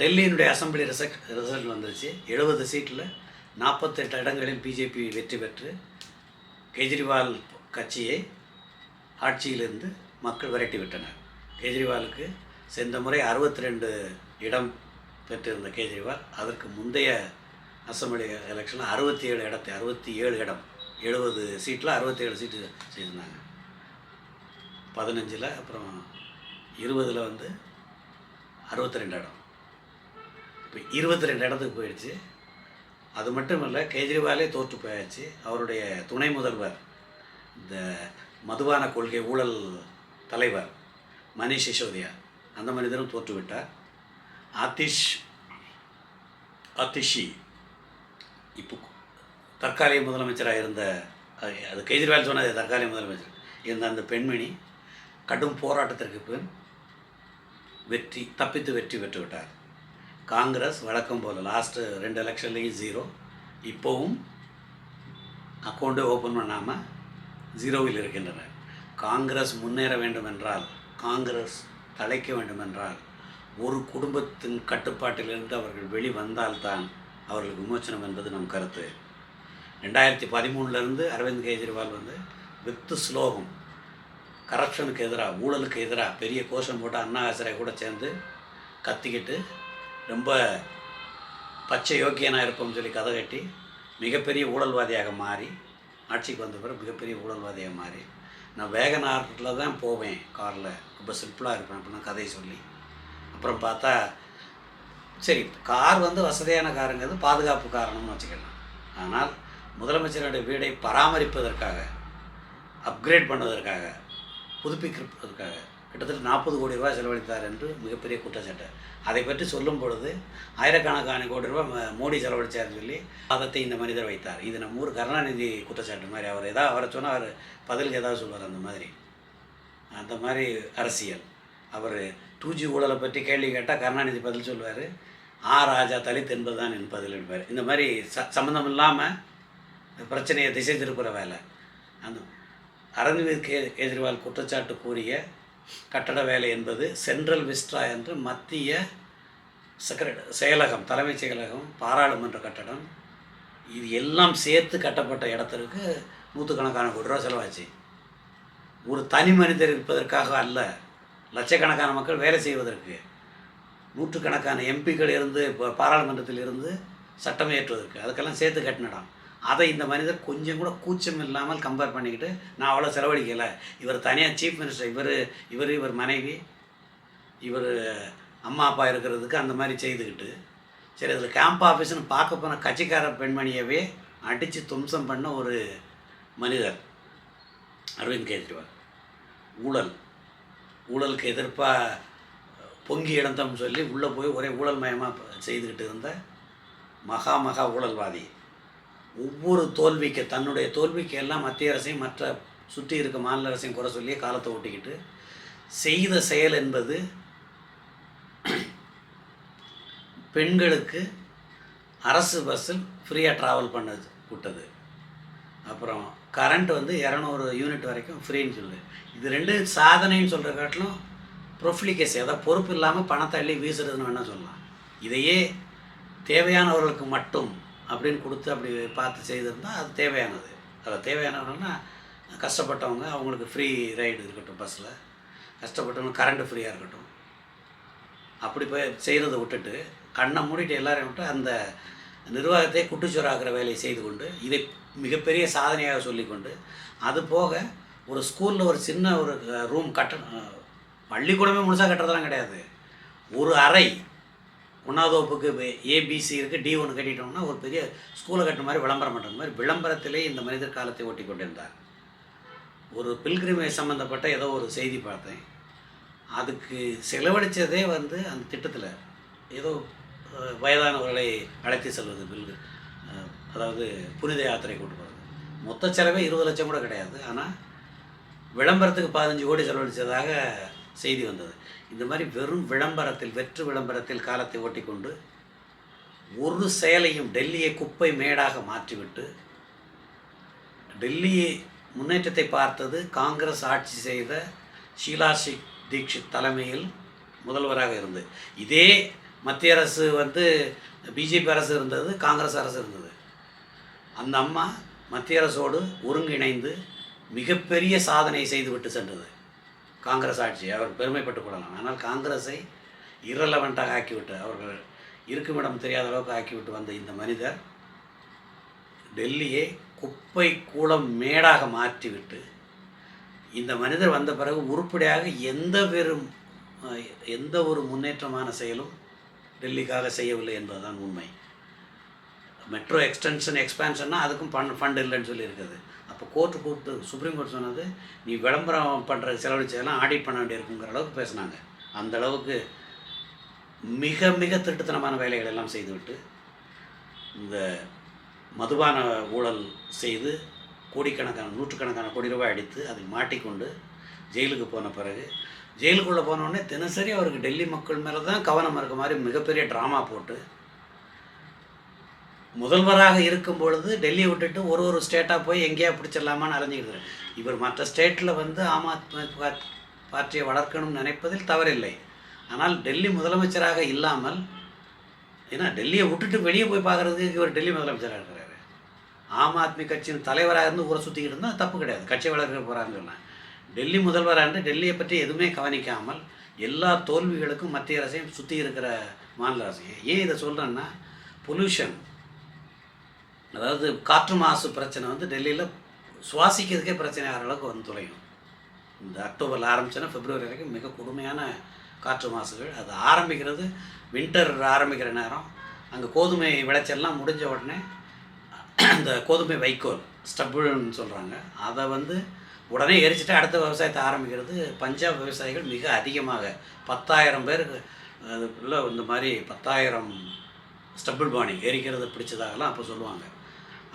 டெல்லியினுடைய assembly result result வந்துருச்சு. எழுபது சீட்டில் நாற்பத்தெட்டு இடங்களில் பிஜேபி வெற்றி பெற்று கெஜ்ரிவால் கட்சியை ஆட்சியிலிருந்து மக்கள் விரட்டி விட்டனர். கெஜ்ரிவாலுக்கு சென்ற முறை அறுபத்தி ரெண்டு இடம் பெற்றிருந்த கெஜ்ரிவால் அதற்கு முந்தைய அசம்பிளி எலெக்ஷனில் அறுபத்தி ஏழு இடத்தை அறுபத்தி ஏழு இடம் எழுபது சீட்டில் அறுபத்தி ஏழு சீட்டு செய்திருந்தாங்க. பதினஞ்சில் அப்புறம் இருபதில் வந்து அறுபத்தி ரெண்டு இடம். இப்போ இருபத்தி ரெண்டு இடத்துக்கு போயிடுச்சு. அது மட்டும் இல்லை கெஜ்ரிவாலே தோற்று போயாச்சு. அவருடைய துணை முதல்வர் இந்த மதுபான கொள்கை ஊழல் தலைவர் மணிஷ் சிசோதியா அந்த மனிதரும் தோற்று விட்டார். ஆதிஷ் ஆதிஷி இப்போ தற்காலிக முதலமைச்சராக இருந்த அது- அது கெஜ்ரிவால் சொன்னது தற்காலிக முதலமைச்சர் இருந்த அந்த பெண்மணி கடும் போராட்டத்திற்கு பின் வெற்றி தப்பித்து வெற்றி பெற்று விட்டார். காங்கிரஸ் வழக்கம் போல் லாஸ்ட்டு ரெண்டு எலெக்ஷன்லேயும் ஜீரோ இப்போவும் அக்கௌண்ட்டை ஓப்பன் பண்ணாமல் ஜீரோவில் இருக்கின்றனர். காங்கிரஸ் முன்னேற வேண்டுமென்றால் காங்கிரஸ் தலைக்க வேண்டுமென்றால் ஒரு குடும்பத்தின் கட்டுப்பாட்டிலிருந்து அவர்கள் வெளிவந்தால்தான் அவர்களுக்கு விமோச்சனம் என்பது நம் கருத்து. ரெண்டாயிரத்தி பதிமூணுலேருந்து அரவிந்த் கெஜ்ரிவால் வந்து வித்து ஸ்லோகம் கரப்ஷனுக்கு எதிராக ஊழலுக்கு எதிராக பெரிய கோஷம் போட்டு அண்ணா ஹசரை கூட சேர்ந்து கத்திக்கிட்டு ரொம்ப பச்சை யோக்கியனாக இருப்போம்னு சொல்லி கதை கட்டி மிகப்பெரிய ஊழல்வாதியாக மாறி ஆட்சிக்கு வந்த பிறகு மிகப்பெரிய ஊழல்வாதியாக மாறி நான் வேகனாரில் தான் போவேன் காரில். ரொம்ப சிம்பிளாக இருப்பேன் அப்படின்னு கதையை சொல்லி. அப்புறம் பார்த்தா சரி கார் வந்து வசதியான காருங்கிறது பாதுகாப்பு காரணம்னு வச்சுக்கலாம். ஆனால் முதலமைச்சருடைய வீடை பராமரிப்பதற்காக அப்கிரேட் பண்ணுவதற்காக புதுப்பிக்கிறதுக்காக கிட்டத்தட்ட நாற்பது கோடி ரூபாய் செலவழித்தார் என்று மிகப்பெரிய குற்றச்சாட்டு. அதை பற்றி சொல்லும் பொழுது ஆயிரக்கணக்கான கோடி ரூபாய் ம- மோடி செலவழித்தார் சொல்லி வாதத்தை இந்த மனிதர் வைத்தார். இது நம்ம ஊர் கருணாநிதி குற்றச்சாட்டு மாதிரி அவர் ஏதாவது அவரை சொன்னால் அவர் பதிலுக்கு ஏதாவது சொல்வார் அந்த மாதிரி. அந்த மாதிரி அரசியல். அவர் டூஜி ஊழலை பற்றி கேள்வி கேட்டால் கருணாநிதி பதில் சொல்வார். ஆ ராஜா தலித் என்பதுதான் என் பதில் என்பார். இந்த மாதிரி ச சம்மந்தம் இல்லாமல் பிரச்சனையை திசை திருப்புற வேலை. அந்த அரவிந்த் கே கெஜ்ரிவால் குற்றச்சாட்டு கூறிய கட்டட வேலை என்பது சென்ட்ரல் விஸ்ட்ரா என்று மத்திய செக்ரட் செயலகம் தலைமைச் செயலகம் பாராளுமன்ற கட்டடம். இது எல்லாம் சேர்த்து கட்டப்பட்ட இடத்திற்கு நூற்றுக்கணக்கான கோடி ரூபா செலவாச்சு. ஒரு தனி மனிதர் இருப்பதற்காக அல்ல லட்சக்கணக்கான மக்கள் வேலை செய்வதற்கு. நூற்றுக்கணக்கான எம்பிக்கள் இருந்து இப்போ பாராளுமன்றத்தில் இருந்து சட்டம் ஏற்றுவதற்கு அதுக்கெல்லாம் சேர்த்து கட்டினடம். அதை இந்த மனிதர் கொஞ்சம் கூட கூச்சம் இல்லாமல் கம்பேர் பண்ணிக்கிட்டு நான் அவ்வளோ செலவழிக்கலை. இவர் தனியாக சீஃப் மினிஸ்டர் இவர் இவர் இவர் மனைவி இவர் அம்மா அப்பா இருக்கிறதுக்கு அந்த மாதிரி செய்துக்கிட்டு சரி அதில் கேம்ப் ஆஃபீஸ்னு பார்க்க போன கட்சிக்கார பெண்மணியவே அடித்து தும்சம் பண்ண ஒரு மனிதர் அரவிந்த் கெஜ்ரிவால். ஊழல். ஊழலுக்கு எதிர்ப்பாக பொங்கி இடந்தோம்னு சொல்லி உள்ளே போய் ஒரே ஊழல் மயமாக செய்துக்கிட்டு இருந்த மகா மகா ஊழல்வாதி. ஒவ்வொரு தோல்விக்கு தன்னுடைய தோல்விக்கு எல்லாம் மத்திய அரசையும் மற்ற சுற்றி இருக்க மாநில அரசையும் குறை சொல்லி காலத்தை ஓட்டிக்கிட்டு செய்த செயல் என்பது பெண்களுக்கு அரசு பஸ்ஸில் ஃப்ரீயாக ட்ராவல் பண்ண விட்டது. அப்புறம் கரண்ட் வந்து இரநூறு யூனிட் வரைக்கும் ஃப்ரீன்னு சொல்லு இது ரெண்டு சாதனைன்னு சொல்கிற காட்டிலும் ப்ரொஃப்ளிகேஸ் அதாவது பொறுப்பு இல்லாமல் பணத்தை அள்ளி வீசுறதுன்னு வேணால் சொல்லலாம். இதையே தேவையானவர்களுக்கு மட்டும் அப்படின்னு கொடுத்து அப்படி பார்த்து செய்திருந்தால் அது தேவையானது. அது தேவையானவங்கன்னா கஷ்டப்பட்டவங்க அவங்களுக்கு ஃப்ரீ ரைடு இருக்கட்டும் பஸ்ஸில் கஷ்டப்பட்டவங்க கரண்ட்டு ஃப்ரீயாக இருக்கட்டும். அப்படி போய் செய்கிறத விட்டுட்டு கண்ணை மூடிட்டு எல்லாரையும் விட்டு அந்த நிர்வாகத்தை குட்டிச்சோறாக்குற வேலையை செய்து கொண்டு இதை மிகப்பெரிய சாதனையாக சொல்லிக்கொண்டு அது போக ஒரு ஸ்கூலில் ஒரு சின்ன ஒரு ரூம் கட்ட பள்ளிக்கூடமே முழுசாக கட்டுறதெல்லாம் கிடையாது. ஒரு அறை ஒன்றாவது வகுப்புக்கு ஏபிசி இருக்குது டி ஒன்று கட்டிட்டோம்னா ஒரு பெரிய ஸ்கூலை கட்டுற மாதிரி விளம்பரம் பண்ணுற மாதிரி விளம்பரத்திலே இந்த மனிதர் காலத்தை ஓட்டி கொண்டிருந்தார் ஒரு பில்கிரிமேஜ் சம்மந்தப்பட்ட ஏதோ ஒரு செய்தி பார்த்தேன். அதுக்கு செலவழித்ததே வந்து அந்த திட்டத்தில் ஏதோ வயதானவர்களை அழைத்து செல்வது பில் அதாவது புனித யாத்திரை கொண்டு போகிறது மொத்த செலவே இருபது லட்சம் கூட கிடையாது. ஆனால் விளம்பரத்துக்கு பதினஞ்சு கோடி செலவழித்ததாக செய்தி வந்தது. இந்த மாதிரி வெறும் விளம்பரத்தில் வெற்று விளம்பரத்தில் காலத்தை ஓட்டிக்கொண்டு ஒரு செயலையும் டெல்லியை குப்பை மேடாக மாற்றிவிட்டு டெல்லியை முன்னேற்றத்தை பார்த்தது காங்கிரஸ் ஆட்சி செய்த ஷீலா ஷி- தீக்ஷித் தலைமையில் முதல்வராக இருந்து. இதே மத்திய அரசு வந்து பிஜேபி அரசு இருந்தது காங்கிரஸ் அரசு இருந்தது. அந்த அம்மா மத்திய அரசோடு ஒருங்கிணைந்து மிகப்பெரிய சாதனை செய்துவிட்டு சென்றது. காங்கிரஸ் ஆட்சி அவர் பெருமைப்பட்டுக் கொள்ளலாம். ஆனால் காங்கிரஸை இரலவெண்ட்டாக ஆக்கிவிட்டு அவர்கள் இருக்குமிடம் தெரியாத அளவுக்கு ஆக்கிவிட்டு வந்த இந்த மனிதர் டெல்லியை குப்பை கூளம் மேடாக மாற்றிவிட்டு இந்த மனிதர் வந்த பிறகு உருப்படியாக எந்த பெரும் எந்த ஒரு முன்னேற்றமான செயலும் டெல்லிக்காக செய்யவில்லை என்பதுதான் உண்மை. மெட்ரோ எக்ஸ்டென்ஷன் எக்ஸ்பேன்ஷன்னா அதுக்கும் ஃபண்ட் ஃபண்ட் இல்லைன்னு சொல்லியிருக்குது அப்போ கோர்ட்டு கூப்பிட்டு சுப்ரீம் கோர்ட் சொன்னது நீ விளம்பரம் பண்ணுற செலவழிச்சதெல்லாம் ஆடிட் பண்ண வேண்டியிருக்குங்கிற அளவுக்கு பேசுனாங்க. அந்த அளவுக்கு மிக மிக திருட்டுத்தனமான வேலைகள் எல்லாம் செய்துவிட்டு இந்த மதுபான ஊழல் செய்து கோடிக்கணக்கான நூற்றுக்கணக்கான கோடி ரூபாய் அடித்து அதை மாட்டிக்கொண்டு ஜெயிலுக்கு போன பிறகு ஜெயிலுக்குள்ளே போனோடனே தினசரி அவருக்கு டெல்லி மக்கள் மேலே தான் கவனம் இருக்க மாதிரி மிகப்பெரிய ட்ராமா போட்டு முதல்வராக இருக்கும் பொழுது டெல்லியை விட்டுட்டு ஒரு ஒரு ஸ்டேட்டாக போய் எங்கேயா பிடிச்சிடலாமான்னு அலைஞ்சிக்கிட்டு இவர் மற்ற ஸ்டேட்டில் வந்து ஆம் ஆத்மி பார்ட்டியை வளர்க்கணும்னு நினைப்பதில் தவறில்லை. ஆனால் டெல்லி முதலமைச்சராக இல்லாமல் ஏன்னா டெல்லியை விட்டுட்டு வெளியே போய் பார்க்குறதுக்கு இவர் டெல்லி முதலமைச்சராக இருக்கிறாரு. ஆம் ஆத்மி கட்சியின் தலைவராக இருந்து ஊரை சுற்றிக்கிட்டு இருந்தால் தப்பு கிடையாது. கட்சி வளர்க்க போகிறான்னு சொன்னேன் டெல்லி முதல்வராக இருந்து டெல்லியை பற்றி எதுவுமே கவனிக்காமல் எல்லா தோல்விகளுக்கும் மத்திய அரசையும் சுற்றி இருக்கிற மாநில அரசையும் ஏன் இதை சொல்கிறேன்னா பொல்யூஷன் அதாவது காற்று மாசு பிரச்சனை வந்து டெல்லியில் சுவாசிக்கிறதுக்கே பிரச்சனை ஆகிற அளவுக்கு வந்து தொலையும். இந்த அக்டோபரில் ஆரம்பிச்சோன்னா பிப்ரவரி வரைக்கும் மிக கொடுமையான காற்று மாசுகள். அது ஆரம்பிக்கிறது வின்டர் ஆரம்பிக்கிற நேரம். அங்கே கோதுமை விளைச்சல்லாம் முடிஞ்ச உடனே அந்த கோதுமை வைக்கோல் ஸ்டபுள்னு சொல்கிறாங்க அதை வந்து உடனே எரிச்சிட்டு அடுத்த விவசாயத்தை ஆரம்பிக்கிறது. பஞ்சாப் விவசாயிகள் மிக அதிகமாக. பத்தாயிரம் பேருக்கு அதுக்குள்ளே இந்த மாதிரி பத்தாயிரம் ஸ்டபுள் பாணி எரிக்கிறது பிடிச்சதாகலாம் அப்போ சொல்லுவாங்க.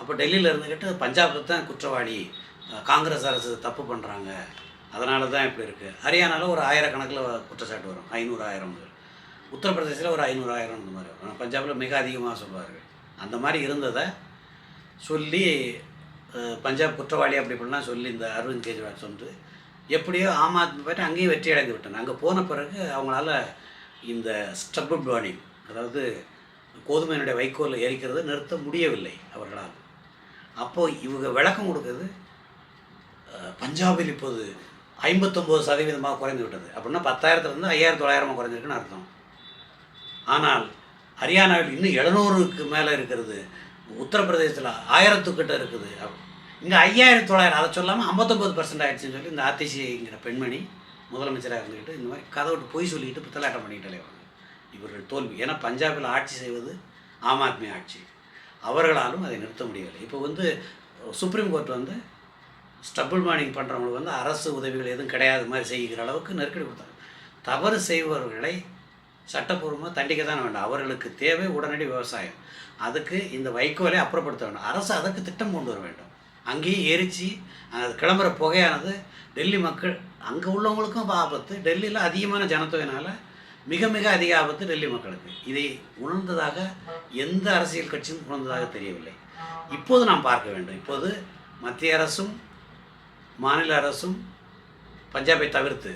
அப்போ டெல்லியில் இருந்துக்கிட்டு பஞ்சாப் தான் குற்றவாளி காங்கிரஸ் அரசு தப்பு பண்ணுறாங்க அதனால தான் இப்படி இருக்குது ஹரியானாவில் ஒரு ஆயிரக்கணக்கில் குற்றச்சாட்டு வரும். ஐநூறு ஆயிரம் உத்தரப்பிரதேசில் ஒரு ஐநூறு ஆயிரம் இந்த மாதிரி வரும். பஞ்சாபில் மிக அதிகமாக சொல்லுவார்கள் அந்த மாதிரி இருந்ததை சொல்லி பஞ்சாப் குற்றவாளி அப்படி இப்படிலாம் சொல்லி இந்த அரவிந்த் கெஜ்ரிவால் சொல்லிட்டு எப்படியோ ஆம் ஆத்மி பார்ட்டி அங்கேயும் வெற்றி அடைந்து விட்டாங்க அங்கே போன பிறகு அவங்களால இந்த ஸ்டபுள் பேர்னிங் அதாவது கோதுமையினுடைய வைக்கோலை எரிக்கிறதை நிறுத்த முடியவில்லை அவர்களால். அப்போது இவங்க விளக்கம் கொடுக்குறது பஞ்சாபில் இப்போது ஐம்பத்தொம்போது சதவீதமாக குறைந்து விட்டது. அப்படின்னா பத்தாயிரத்துலேருந்து ஐயாயிரத்தி தொள்ளாயிரமாக குறைஞ்சிருக்குன்னு அர்த்தம். ஆனால் ஹரியானாவில் இன்னும் எழுநூறுக்கு மேலே இருக்கிறது உத்தரப்பிரதேசத்தில் ஆயிரத்துக்கிட்ட இருக்குது. இங்கே ஐயாயிரத்தி தொள்ளாயிரம் அதை சொல்லாமல் ஐம்பத்தொம்பது பர்சன்ட் ஆகிடுச்சின்னு சொல்லி இந்த ஆர்டிசிங்கிற பெண்மணி முதலமைச்சராக இருந்துக்கிட்டு இந்த மாதிரி கதை விட்டு பொய் சொல்லிக்கிட்டு பித்தலாட்டம் பண்ணிக்கிட்டே வருவாங்க இவர்கள் தோல்வி. ஏன்னா பஞ்சாபில் ஆட்சி செய்வது ஆம் ஆத்மி ஆட்சி. அவர்களாலும் அதை நிறுத்த முடியவில்லை. இப்போ வந்து சுப்ரீம் கோர்ட் வந்து ஸ்டபுள் மார்னிங் பண்ணுறவங்களுக்கு வந்து அரசு உதவிகள் எதுவும் கிடையாது மாதிரி செய்கிற அளவுக்கு நெருக்கடி கொடுத்தாங்க. தவறு செய்பவர்களை சட்டப்பூர்வமாக தண்டிக்க தான் வேண்டாம். அவர்களுக்கு தேவை உடனடி விவசாயம். அதுக்கு இந்த வைக்கோலை அப்புறப்படுத்த வேண்டும். அரசு அதற்கு திட்டம் கொண்டு வர வேண்டும். அங்கேயே எரித்து அது கிளம்புற புகையானது டெல்லி மக்கள் அங்கே உள்ளவங்களுக்கும் ஆபத்து. டெல்லியில் அதிகமான ஜனத்தொகையினால் மிக மிக அதிக ஆபத்து டெல்லி மக்களுக்கு. இதை உணர்ந்ததாக எந்த அரசியல் கட்சியும் உணர்ந்ததாக தெரியவில்லை. இப்போது நாம் பார்க்க வேண்டும். இப்போது மத்திய அரசும் மாநில அரசும் பஞ்சாபை தவிர்த்து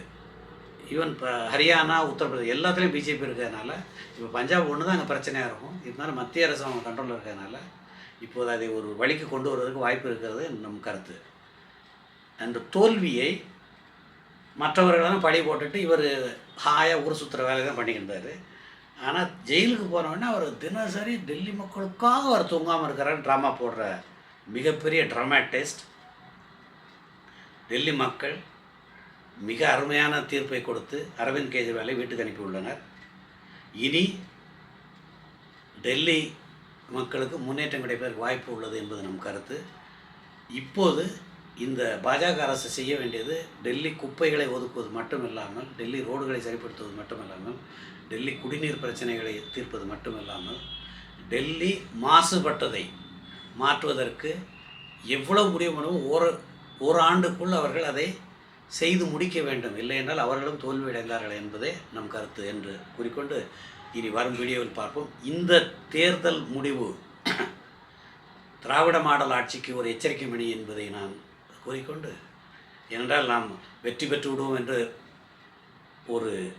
ஈவன் இப்போ ஹரியானா உத்தரப்பிரதேஷ் எல்லாத்துலேயும் பிஜேபி இருக்கிறதுனால இப்போ பஞ்சாப் ஒன்று தான் அங்கே பிரச்சனையாக இருக்கும். இருந்தாலும் மத்திய அரசு அவங்க கண்ட்ரோலில் இருக்கிறதுனால இப்போது அதை ஒரு வழிக்கு கொண்டு வருவதற்கு வாய்ப்பு இருக்கிறது நம் கருத்து. அந்த தோல்வியை மற்றவர்களெல்லாம் பழி போட்டுட்டு இவர் ஹாயாக ஊர் சுற்றுற வேலை தான் பண்ணிக்கிட்டு ஆனால் ஜெயிலுக்கு போனவுடனே அவர் தினசரி டெல்லி மக்களுக்காக அவர் தூங்காமல் இருக்கிறார் ட்ராமா போடுற மிகப்பெரிய ட்ராமாட்டிஸ்ட் டெல்லி மக்கள் மிக அருமையான தீர்ப்பை கொடுத்து அரவிந்த் கெஜ்ரிவாலை வீட்டுக்கு அனுப்பியுள்ளனர் இனி டெல்லி மக்களுக்கு முன்னேற்றம் கிடைப்பதற்கு வாய்ப்பு உள்ளது என்பது நம் கருத்து. இப்போது இந்த பாஜக அரசு செய்ய வேண்டியது டெல்லி குப்பைகளை ஒதுக்குவது மட்டுமில்லாமல் டெல்லி ரோடுகளை சரிப்படுத்துவது மட்டுமில்லாமல் டெல்லி குடிநீர் பிரச்சனைகளை தீர்ப்பது மட்டுமில்லாமல் டெல்லி மாசுபட்டதை மாற்றுவதற்கு எவ்வளவு முடிவு ஒரு ஒரு ஆண்டுக்குள் அவர்கள் அதை செய்து முடிக்க வேண்டும். இல்லை என்றால் அவர்களும் தோல்வியடைந்தார்கள் என்பதே நம் கருத்து என்று கூறிக்கொண்டு இனி வரும் வீடியோவில் பார்ப்போம். இந்த தேர்தல் முடிவு திராவிட மாடல் ஆட்சிக்கு ஒரு எச்சரிக்கை மணி என்பதை நான் கூறிக்கொண்டு ஏனென்றால் நாம் வெற்றி பெற்று விடுவோம் என்று ஒரு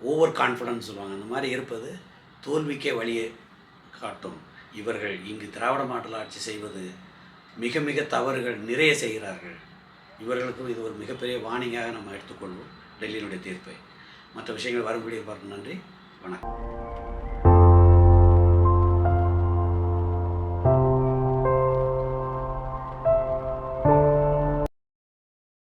ஓவர் கான்ஃபிடன்ஸ் சொல்லுவாங்க. அந்த மாதிரி இருப்பது தோல்விக்கே வழியை காட்டும். இவர்கள் இங்கு திராவிட மாடல் ஆட்சி செய்வது மிக மிக தவறுகள் நிறைய செய்கிறார்கள். இவர்களுக்கும் இது ஒரு மிகப்பெரிய வாணிங்காக நம்ம எடுத்துக்கொள்வோம். டெல்லியினுடைய தீர்ப்பை. மற்ற விஷயங்கள் வரும் பார்க்க நன்றி. வணக்கம்.